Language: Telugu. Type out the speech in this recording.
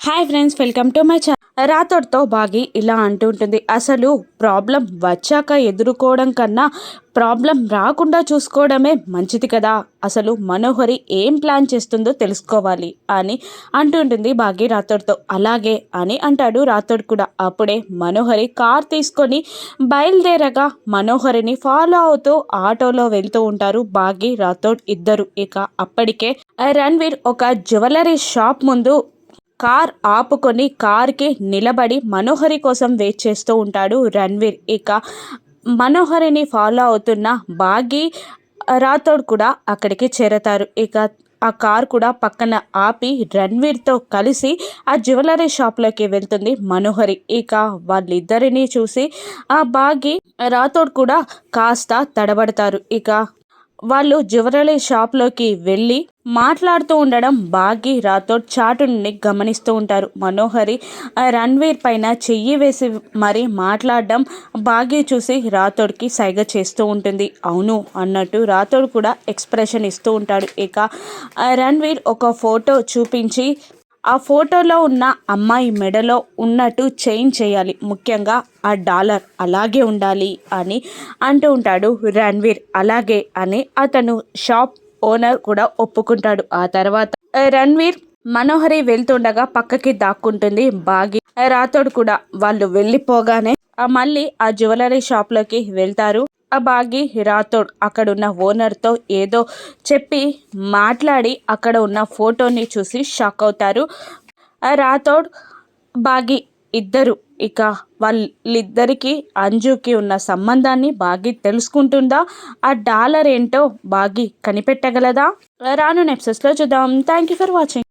Hi friends welcome to my channel రాతోడ్తో బాగి ఇలా అంటుంటుంది అసలు ప్రాబ్లం వచ్చాక ఎదుర్కోవడం కన్నా ప్రాబ్లం రాకుండా చూసుకోవడమే మంచిది కదా. అసలు మనోహరి ఏం ప్లాన్ చేస్తుందో తెలుసుకోవాలి అని అంటుంటుంది బాగి రాతోడ్తో అలాగే అని అంటాడు రాతోడ్ కూడా. అప్పుడే మనోహరి కార్ తీసుకొని బయలుదేరగా మనోహరిని ఫాలో అవుతూ ఆటోలో వెళ్తూ ఉంటారు బాగి రాతోడ్ ఇద్దరు. ఇక అప్పటికే రణ్వీర్ ఒక జ్యువెలరీ షాప్ ముందు కార్ ఆపుకొని కార్కి నిలబడి మనోహరి కోసం వెయిట్ చేస్తూ ఉంటాడు రణ్వీర్. ఇక మనోహరిని ఫాలో అవుతున్న బాగి రాథోడ్ కూడా అక్కడికి చేరతారు. ఇక ఆ కార్ కూడా పక్కన ఆపి రణ్వీర్తో కలిసి ఆ జ్యువెలరీ షాప్లోకి వెళ్తుంది మనోహరి. ఇక వాళ్ళిద్దరినీ చూసి ఆ బాగి రాథోడ్ కూడా కాస్త తడబడతారు. ఇక వాళ్ళు జ్యువెలరీ షాప్లోకి వెళ్ళి మాట్లాడుతూ ఉండడం బాగి రాథోడ్ చాటు నుండి గమనిస్తూ ఉంటారు. మనోహరి రణ్వీర్ పైన చెయ్యి వేసి మరి మాట్లాడడం బాగి చూసి రాథోడ్కి సైగ చేస్తూ ఉంటుంది. అవును అన్నట్టు రాథోడ్ కూడా ఎక్స్ప్రెషన్ ఇస్తూ ఉంటాడు. ఇక రణ్వీర్ ఒక ఫోటో చూపించి ఆ ఫోటోలో ఉన్న అమ్మాయి మెడలో ఉన్నట్టు చేంజ్ చేయాలి. ముఖ్యంగా ఆ డాలర్ అలాగే ఉండాలి అని అంటూ ఉంటాడు రణ్వీర్. అలాగే అని అతను షాప్ ఓనర్ కూడా ఒప్పుకుంటాడు. ఆ తర్వాత రణ్వీర్ మనోహరి వెళ్తుండగా పక్కకి దాక్కుంటుంది. బాగి రాతోడు కూడా వాళ్ళు వెళ్ళిపోగానే మళ్ళీ ఆ జ్యువెలరీ షాప్లోకి వెళ్తారు. ఆ బాగి రాథోడ్ అక్కడ ఉన్న ఓనర్తో ఏదో చెప్పి మాట్లాడి అక్కడ ఉన్న ఫోటోని చూసి షాక్ అవుతారు. రాథోడ్ బాగి ఇద్దరు. ఇక వాళ్ళిద్దరికి అంజుకి ఉన్న సంబంధాన్ని బాగి తెలుసుకుంటుందా? ఆ డాలర్ ఏంటో బాగి కనిపెట్టగలదా? రాను నెప్సెస్లో చూద్దాం. Thank you for watching